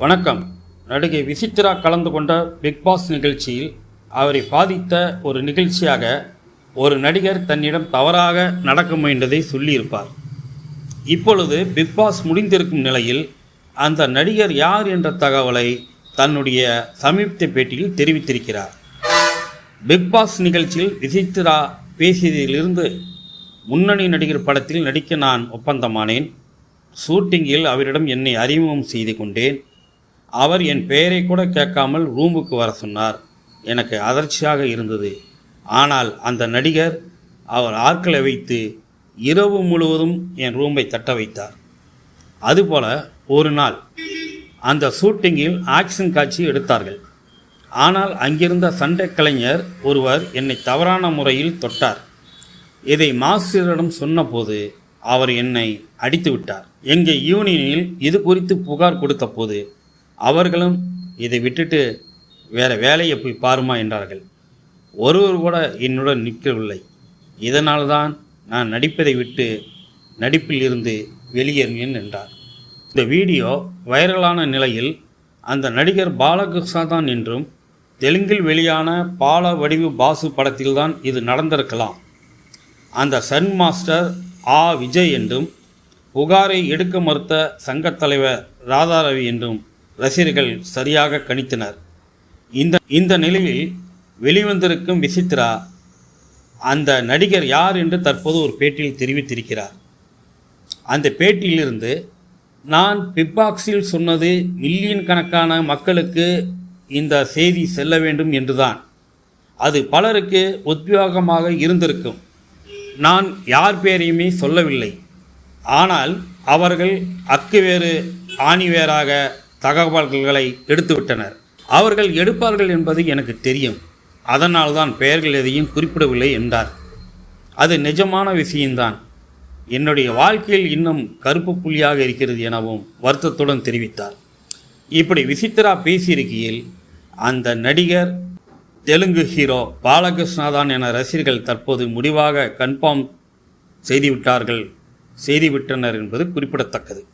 வணக்கம். நடிகை விசித்ரா கலந்து கொண்ட பிக் பாஸ் நிகழ்ச்சியில் அவரை பாதித்த ஒரு நிகழ்ச்சியாக ஒரு நடிகர் தன்னிடம் தவறாக நடக்க முயன்றதை சொல்லியிருப்பார். இப்பொழுது பிக் பாஸ் முடிந்திருக்கும் நிலையில் அந்த நடிகர் யார் என்ற தகவலை தன்னுடைய சமீபத்த பேட்டியில் தெரிவித்திருக்கிறார். பிக் பாஸ் நிகழ்ச்சியில் விசித்ரா பேசியதிலிருந்து முன்னணி நடிகர் படத்தில் நடிக்க நான் ஒப்பந்தமானேன். ஷூட்டிங்கில் அவரிடம் என்னை அறிமுகம் செய்து கொண்டேன். அவர் என் பெயரை கூட கேட்காமல் ரூமுக்கு வர சொன்னார். எனக்கு அதிர்ச்சியாக இருந்தது. ஆனால் அந்த நடிகர் அவர் ஆட்களை வைத்து இரவு முழுவதும் என் ரூமை தட்ட வைத்தார். அதுபோல ஒரு நாள் அந்த ஷூட்டிங்கில் ஆக்ஷன் காட்சி எடுத்தார்கள். ஆனால் அங்கிருந்த சண்டை கலைஞர் ஒருவர் என்னை தவறான முறையில் தொட்டார். இதை மாஸ்டரிடம் சொன்னபோது அவர் என்னை அடித்து விட்டார் எங்கள் யூனியனில் இது குறித்து புகார் கொடுத்தபோது அவர்களும் இதை விட்டுட்டு வேறு வேலையை போய் பாருமா என்றார்கள். ஒருவர் கூட என்னுடன் நிற்கவில்லை. இதனால் தான் நான் நடிப்பதை விட்டு நடிப்பில் இருந்து வெளியேறினேன் என்றார். இந்த வீடியோ வைரலான நிலையில் அந்த நடிகர் பாலகிருஷ்ணா தான் என்றும் தெலுங்கில் வெளியான பால வடிவு பாசு படத்தில்தான் இது நடந்திருக்கலாம். அந்த சன் மாஸ்டர் ஆ விஜய் என்றும் புகாரை எடுக்க மறுத்த சங்கத் தலைவர் ராதாரவி என்றும் ரசிகர்கள் சரியாக கணித்தனர். இந்த இந்த நிலையில் வெளிவந்திருக்கும் விசித்ரா அந்த நடிகர் யார் என்று தற்போது ஒரு பேட்டியில் தெரிவித்திருக்கிறார். அந்த பேட்டியிலிருந்து நான் பிப்பாக்ஸில் சொன்னது மில்லியன் கணக்கான மக்களுக்கு இந்த செய்தி செல்ல வேண்டும் என்றுதான். அது பலருக்கு உத்வேகமாக இருந்திருக்கும். நான் யார் பேரையுமே சொல்லவில்லை. ஆனால் அவர்கள் அக்கு வேறு ஆணி வேறாக தகவல்களை எடுத்துவிட்டனர். அவர்கள் எடுப்பார்கள் என்பது எனக்கு தெரியும். அதனால்தான் பெயர்கள் எதையும் குறிப்பிடவில்லை என்றார். அது நிஜமான விஷயம்தான். என்னுடைய வாழ்க்கையில் இன்னும் கருப்பு புள்ளியாக இருக்கிறது எனவும் வருத்தத்துடன் தெரிவித்தார். இப்படி விசித்ரா பேசியிருக்கையில் அந்த நடிகர் தெலுங்கு ஹீரோ பாலகிருஷ்ணாதான் என ரசிகர்கள் தற்போது முடிவாக கன்ஃபார்ம் செய்துவிட்டார்கள். செய்துவிட்டனர் என்பது குறிப்பிடத்தக்கது.